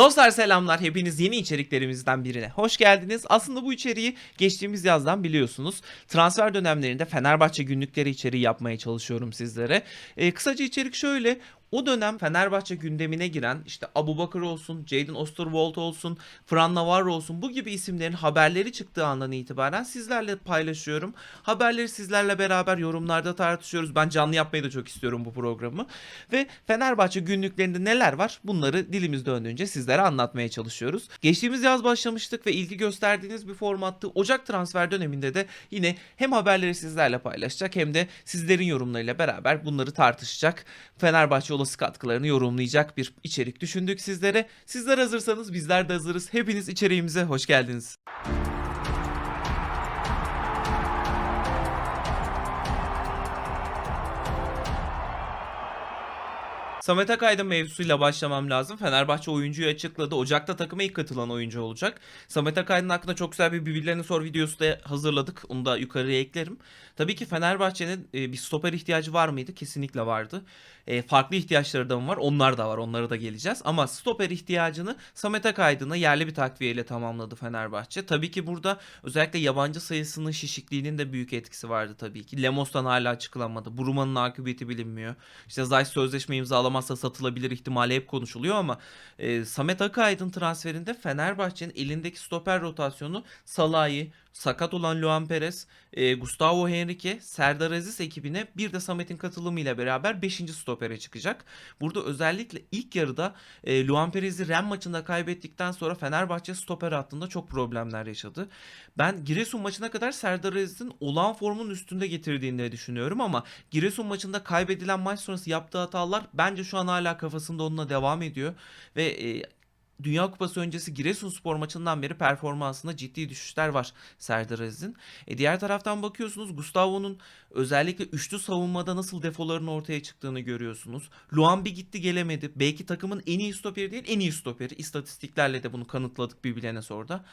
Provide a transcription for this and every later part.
Dostlar selamlar. Hepiniz yeni içeriklerimizden birine hoş geldiniz. Aslında bu içeriği geçtiğimiz yazdan biliyorsunuz. Transfer dönemlerinde Fenerbahçe günlükleri içeriği yapmaya çalışıyorum sizlere. Ee, kısaca içerik şöyle. O dönem Fenerbahçe gündemine giren işte Abu Bakar olsun, Jadon Osterwold olsun, Fran Navarro olsun bu gibi isimlerin haberleri çıktığı andan itibaren sizlerle paylaşıyorum. Haberleri sizlerle beraber yorumlarda tartışıyoruz. Ben canlı yapmayı da çok istiyorum bu programı. Ve Fenerbahçe günlüklerinde neler var bunları dilimiz döndüğünce sizlere anlatmaya çalışıyoruz. Geçtiğimiz yaz başlamıştık ve ilgi gösterdiğiniz bir formattı. Ocak transfer döneminde de yine hem haberleri sizlerle paylaşacak hem de sizlerin yorumlarıyla beraber bunları tartışacak. Fenerbahçe olası katkılarını yorumlayacak bir içerik düşündük sizlere. Sizler hazırsanız bizler de hazırız. Hepiniz içeriğimize hoş geldiniz. Samet Akaydın mevzusuyla başlamam lazım. Fenerbahçe oyuncuyu açıkladı. Ocak'ta takıma ilk katılan oyuncu olacak. Samet Akaydın hakkında çok güzel bir birbirlerine sor videosu da hazırladık. Onu da yukarıya eklerim. Tabii ki Fenerbahçe'nin e, bir stoper ihtiyacı var mıydı? Kesinlikle vardı. E, farklı ihtiyaçları da mı var? Onlar da var. Onlara da geleceğiz. Ama stoper ihtiyacını Samet Akaydın'a yerli bir takviyeyle tamamladı Fenerbahçe. Tabii ki burada özellikle yabancı sayısının şişikliğinin de büyük etkisi vardı tabii ki. Lemos'tan hala açıklanmadı. Buruma'nın akıbeti bilinmiyor. İşte Zayt sözleşme imzalamazsa satılabilir ihtimali hep konuşuluyor ama e, Samet Akaydın transferinde Fenerbahçe'nin elindeki stoper rotasyonu Salah'ı, sakat olan Luan Perez, e, Gustavo Henrique, Serdar Aziz ekibine bir de Samet'in katılımıyla beraber 5. stopere çıkacak. Burada özellikle ilk yarıda e, Luan Perez'i Ren maçında kaybettikten sonra Fenerbahçe stoper hattında çok problemler yaşadı. Ben Giresun maçına kadar Serdar Aziz'in olağan formun üstünde getirdiğini düşünüyorum ama Giresun maçında kaybedilen maç sonrası yaptığı hatalar bence şu an hala kafasında onunla devam ediyor ve e, Dünya Kupası öncesi Giresunspor maçından beri performansında ciddi düşüşler var Serdar Aziz'in. E diğer taraftan bakıyorsunuz Gustavo'nun özellikle üçlü savunmada nasıl defoların ortaya çıktığını görüyorsunuz. Luan bir gitti gelemedi. Belki takımın en iyi stoperi değil en iyi stoperi. İstatistiklerle de bunu kanıtladık birbirlerine orada.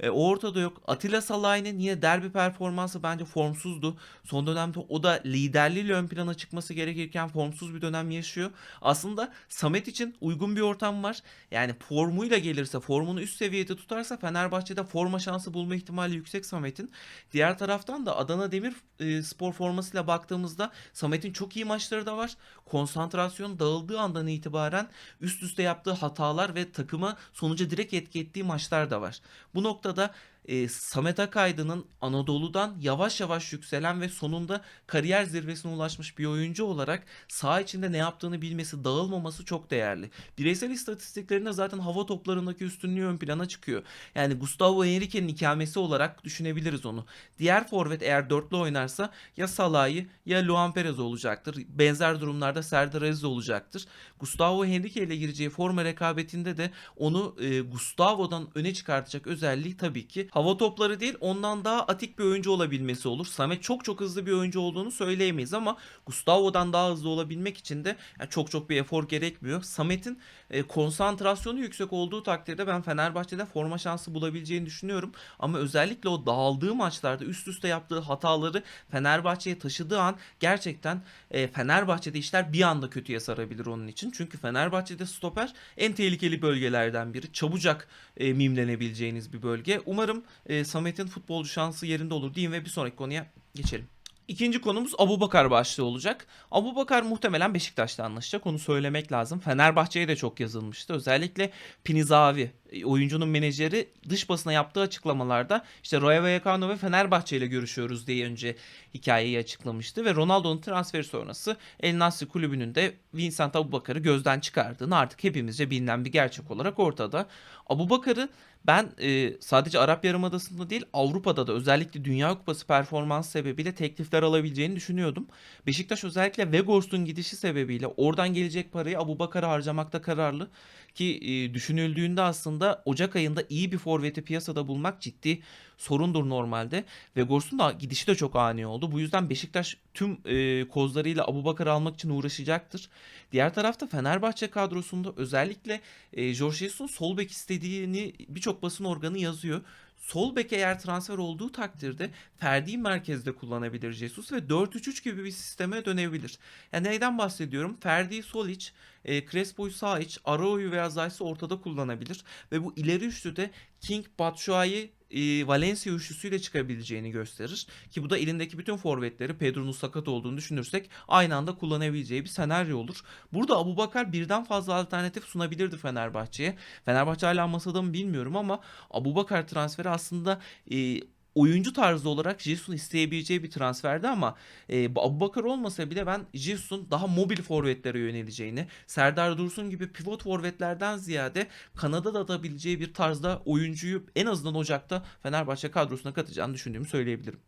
E, o ortada yok. Atilla Salahin'in yine derbi performansı bence formsuzdu. Son dönemde o da liderliğiyle ön plana çıkması gerekirken formsuz bir dönem yaşıyor. Aslında Samet için uygun bir ortam var. Yani formuyla gelirse, formunu üst seviyede tutarsa Fenerbahçe'de forma şansı bulma ihtimali yüksek Samet'in. Diğer taraftan da Adana Demir e, spor formasıyla baktığımızda Samet'in çok iyi maçları da var. Konsantrasyon dağıldığı andan itibaren üst üste yaptığı hatalar ve takıma sonuca direkt etki ettiği maçlar da var. Bu noktada e, Samet Akaydın'ın Anadolu'dan yavaş yavaş yükselen ve sonunda kariyer zirvesine ulaşmış bir oyuncu olarak saha içinde ne yaptığını bilmesi, dağılmaması çok değerli. Bireysel istatistiklerinde zaten hava toplarındaki üstünlüğü ön plana çıkıyor. Yani Gustavo Henrique'nin ikamesi olarak düşünebiliriz onu. Diğer forvet eğer dörtlü oynarsa ya Salah'ı ya Luan Perez olacaktır. Benzer durumlarda Serdar Aziz olacaktır. Gustavo Henrique ile gireceği forma rekabetinde de onu e, Gustavo'dan öne çıkartacak özelliği tabii ki hava topları değil ondan daha atik bir oyuncu olabilmesi olur. Samet çok çok hızlı bir oyuncu olduğunu söyleyemeyiz ama Gustavo'dan daha hızlı olabilmek için de yani çok çok bir efor gerekmiyor. Samet'in e, konsantrasyonu yüksek olduğu takdirde ben Fenerbahçe'de forma şansı bulabileceğini düşünüyorum. Ama özellikle o dağıldığı maçlarda üst üste yaptığı hataları Fenerbahçe'ye taşıdığı an gerçekten e, Fenerbahçe'de işler bir anda kötüye sarabilir onun için. Çünkü Fenerbahçe'de stoper en tehlikeli bölgelerden biri. Çabucak e, mimlenebileceğiniz bir bölge. Umarım e, Samet'in futbolcu şansı yerinde olur diyeyim ve bir sonraki konuya geçelim. İkinci konumuz Abubakar başlığı olacak. Abubakar muhtemelen Beşiktaş'ta anlaşacak. Onu söylemek lazım. Fenerbahçe'ye de çok yazılmıştı. Özellikle Pinizavi e, oyuncunun menajeri dış basına yaptığı açıklamalarda işte Rayo Vallecano ve Fenerbahçe ile görüşüyoruz diye önce hikayeyi açıklamıştı ve Ronaldo'nun transferi sonrası El Nasri kulübünün de Vincent Abubakar'ı gözden çıkardığını artık hepimizce bilinen bir gerçek olarak ortada. Abubakar'ı ben e, sadece Arap Yarımadası'nda değil Avrupa'da da özellikle Dünya Kupası performans sebebiyle teklifler alabileceğini düşünüyordum. Beşiktaş özellikle Vegors'un gidişi sebebiyle oradan gelecek parayı Abubakar'a harcamakta kararlı ki e, düşünüldüğünde aslında Ocak ayında iyi bir forveti piyasada bulmak ciddi sorundur normalde. Vegors'un da gidişi de çok ani oldu. Bu yüzden Beşiktaş tüm e, kozlarıyla Abubakar'ı almak için uğraşacaktır. Diğer tarafta Fenerbahçe kadrosunda özellikle e, Jorge Jesus'un sol bek istediğini birçok basın organı yazıyor. Sol bek eğer transfer olduğu takdirde Ferdi merkezde kullanabilir Jesus ve 4-3-3 gibi bir sisteme dönebilir. Yani neyden bahsediyorum? Ferdi, Solic, e, Crespo'yu sağ iç, Arao'yu veya Zayt'sı ortada kullanabilir. Ve bu ileri üçlü de King, Batshuayi, e, Valencia üçlüsüyle çıkabileceğini gösterir. Ki bu da elindeki bütün forvetleri Pedro'nun sakat olduğunu düşünürsek aynı anda kullanabileceği bir senaryo olur. Burada Abubakar birden fazla alternatif sunabilirdi Fenerbahçe'ye. Fenerbahçe hala masada mı bilmiyorum ama Abubakar transferi aslında e, oyuncu tarzı olarak Jesus'un isteyebileceği bir transferdi ama e, bu Abubakar olmasa bile ben Jesus'un daha mobil forvetlere yöneleceğini, Serdar Dursun gibi pivot forvetlerden ziyade kanada da atabileceği bir tarzda oyuncuyu en azından Ocak'ta Fenerbahçe kadrosuna katacağını düşündüğümü söyleyebilirim.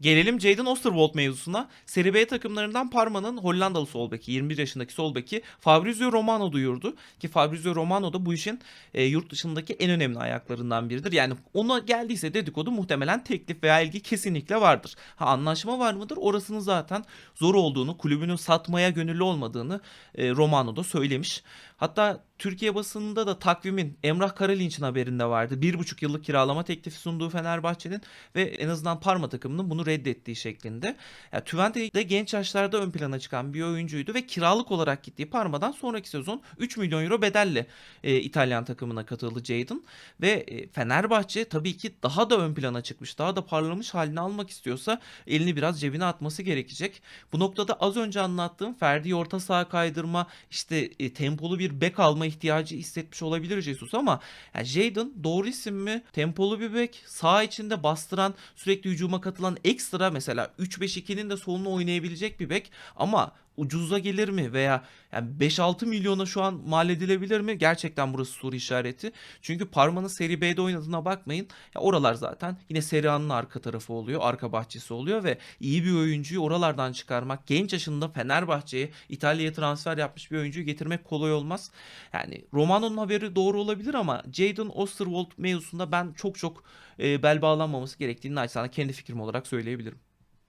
Gelelim Jadon Osterwold mevzusuna. Serie B takımlarından Parma'nın Hollandalı sol beki, 21 yaşındaki sol beki Fabrizio Romano duyurdu. Ki Fabrizio Romano da bu işin e, yurt dışındaki en önemli ayaklarından biridir. Yani ona geldiyse dedikodu muhtemelen teklif veya ilgi kesinlikle vardır. Ha anlaşma var mıdır? Orasının zaten zor olduğunu, kulübünün satmaya gönüllü olmadığını e, Romano da söylemiş. Hatta Türkiye basınında da takvimin Emrah Karalinç'in haberinde vardı. Bir buçuk yıllık kiralama teklifi sunduğu Fenerbahçe'nin ve en azından Parma takımının bunu reddettiği şeklinde. Yani Twente genç yaşlarda ön plana çıkan bir oyuncuydu ve kiralık olarak gittiği Parma'dan sonraki sezon 3 milyon euro bedelle e, İtalyan takımına katıldı Jadon. Ve e, Fenerbahçe tabii ki daha da ön plana çıkmış, daha da parlamış halini almak istiyorsa elini biraz cebine atması gerekecek. Bu noktada az önce anlattığım Ferdi orta saha kaydırma, işte e, tempolu bir bek alma ihtiyacı hissetmiş olabilir Jesus ama yani Jadon doğru isim mi? Tempolu bir bek, sağ içinde bastıran, sürekli hücuma katılan ekstra mesela 3-5-2'nin de solunu oynayabilecek bir bek ama ucuza gelir mi veya yani 5-6 milyona şu an mal edilebilir mi? Gerçekten burası soru işareti. Çünkü Parma'nın Seri B'de oynadığına bakmayın. Ya oralar zaten yine Seri A'nın arka tarafı oluyor, arka bahçesi oluyor ve iyi bir oyuncuyu oralardan çıkarmak, genç yaşında Fenerbahçe'ye, İtalya'ya transfer yapmış bir oyuncuyu getirmek kolay olmaz. Yani Romano'nun haberi doğru olabilir ama Jadon Osterwold mevzusunda ben çok çok e, bel bağlanmaması gerektiğini naçizane kendi fikrim olarak söyleyebilirim.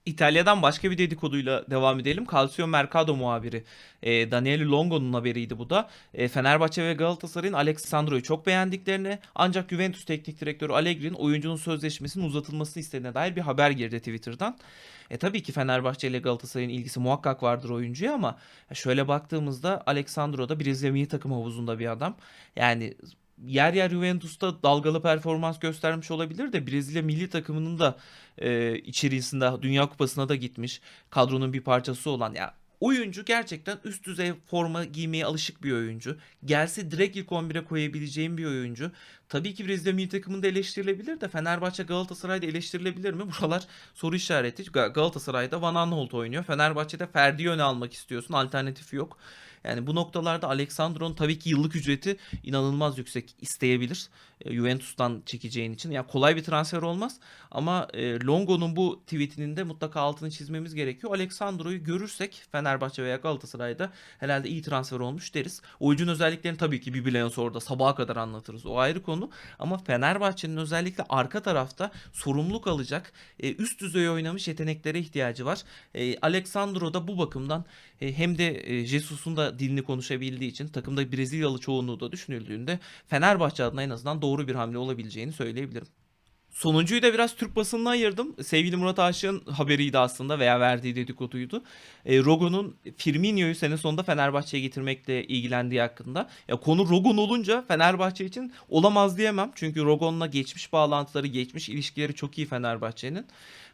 İtalya'dan başka bir dedikoduyla devam edelim. Calcio Mercado muhabiri e, Daniele Longo'nun haberiydi bu da. E, Fenerbahçe ve Galatasaray'ın Alexandro'yu çok beğendiklerini ancak Juventus teknik direktörü Allegri'nin oyuncunun sözleşmesinin uzatılmasını istediğine dair bir haber girdi Twitter'dan. E tabii ki Fenerbahçe ile Galatasaray'ın ilgisi muhakkak vardır oyuncuya ama şöyle baktığımızda Alexandro da Brezilya takım havuzunda bir adam. Yani yer yer Juventus'ta dalgalı performans göstermiş olabilir de Brezilya milli takımının da e, içerisinde Dünya Kupası'na da gitmiş. Kadronun bir parçası olan ya oyuncu gerçekten üst düzey forma giymeye alışık bir oyuncu. Gelse direkt ilk 11'e koyabileceğim bir oyuncu. Tabii ki Brezilya milli takımında eleştirilebilir de Fenerbahçe Galatasaray'da eleştirilebilir mi? Buralar soru işareti. Ga- Galatasaray'da Van Aanholt oynuyor. Fenerbahçe'de Ferdi'yi öne almak istiyorsun. Alternatifi yok. Yani bu noktalarda Alexandro'nun tabii ki yıllık ücreti inanılmaz yüksek isteyebilir. E, Juventus'tan çekeceğin için. Yani kolay bir transfer olmaz ama e, Longo'nun bu tweetinin de mutlaka altını çizmemiz gerekiyor. Alexandro'yu görürsek Fenerbahçe veya Galatasaray'da herhalde iyi transfer olmuş deriz. Oyuncunun özelliklerini tabii ki bir bilen orada sabaha kadar anlatırız. O ayrı konu. Ama Fenerbahçe'nin özellikle arka tarafta sorumluluk alacak e, üst düzey oynamış yeteneklere ihtiyacı var. Alexandro da bu bakımdan hem de Jesus'un da dilini konuşabildiği için takımda Brezilyalı çoğunluğu da düşünüldüğünde Fenerbahçe adına en azından doğru bir hamle olabileceğini söyleyebilirim. Sonuncuyu da biraz Türk basınına ayırdım. Sevgili Murat Aşık'ın haberiydi aslında veya verdiği dedikoduydu. E, Rogo'nun Firmino'yu sene sonunda Fenerbahçe'ye getirmekle ilgilendiği hakkında. Ya konu Rogon olunca Fenerbahçe için olamaz diyemem. Çünkü Rogon'la geçmiş bağlantıları, geçmiş ilişkileri çok iyi Fenerbahçe'nin.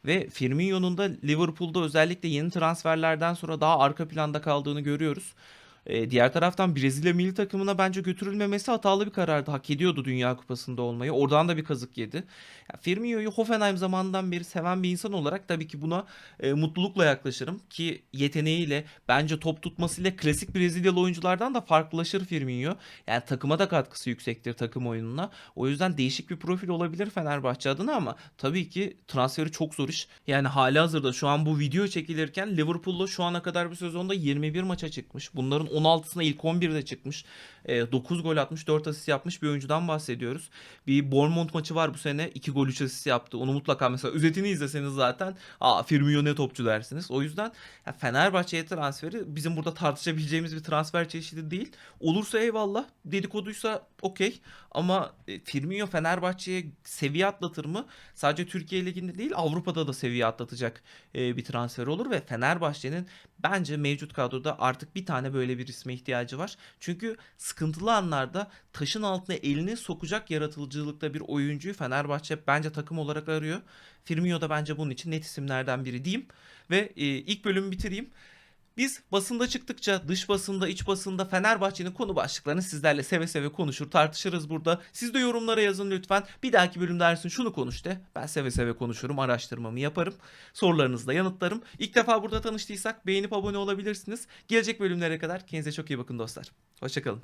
Ve Firmino'nun da Liverpool'da özellikle yeni transferlerden sonra daha arka planda kaldığını görüyoruz. E, diğer taraftan Brezilya milli takımına bence götürülmemesi hatalı bir karardı. Hak ediyordu Dünya Kupası'nda olmayı. Oradan da bir kazık yedi. Ya, Firmino'yu Hoffenheim zamanından beri seven bir insan olarak tabii ki buna e, mutlulukla yaklaşırım. Ki yeteneğiyle bence top tutmasıyla klasik Brezilyalı oyunculardan da farklılaşır Firmino. Yani takıma da katkısı yüksektir takım oyununa. O yüzden değişik bir profil olabilir Fenerbahçe adına ama tabii ki transferi çok zor iş. Yani hali hazırda şu an bu video çekilirken Liverpool'la şu ana kadar bir sezonda 21 maça çıkmış. Bunların 16'sına ilk 11'de çıkmış. E, 9 gol atmış, 4 asist yapmış bir oyuncudan bahsediyoruz. Bir Bournemouth maçı var bu sene. 2 gol 3 asist yaptı. Onu mutlaka mesela özetini izleseniz zaten aa Firmino ne topçu dersiniz. O yüzden Fenerbahçe'ye transferi bizim burada tartışabileceğimiz bir transfer çeşidi değil. Olursa eyvallah. Dedikoduysa okey. Ama e, Firmino Fenerbahçe'ye seviye atlatır mı? Sadece Türkiye Ligi'nde değil Avrupa'da da seviye atlatacak e, bir transfer olur ve Fenerbahçe'nin Bence mevcut kadroda artık bir tane böyle bir isme ihtiyacı var. Çünkü sıkıntılı anlarda taşın altına elini sokacak yaratıcılıkta bir oyuncuyu Fenerbahçe bence takım olarak arıyor. Firmino da bence bunun için net isimlerden biri diyeyim. Ve e, ilk bölümü bitireyim. Biz basında çıktıkça dış basında, iç basında Fenerbahçe'nin konu başlıklarını sizlerle seve seve konuşur, tartışırız burada. Siz de yorumlara yazın lütfen. Bir dahaki bölümde Ersin şunu konuş de. Ben seve seve konuşurum, araştırmamı yaparım. Sorularınızı da yanıtlarım. İlk defa burada tanıştıysak beğenip abone olabilirsiniz. Gelecek bölümlere kadar kendinize çok iyi bakın dostlar. Hoşçakalın.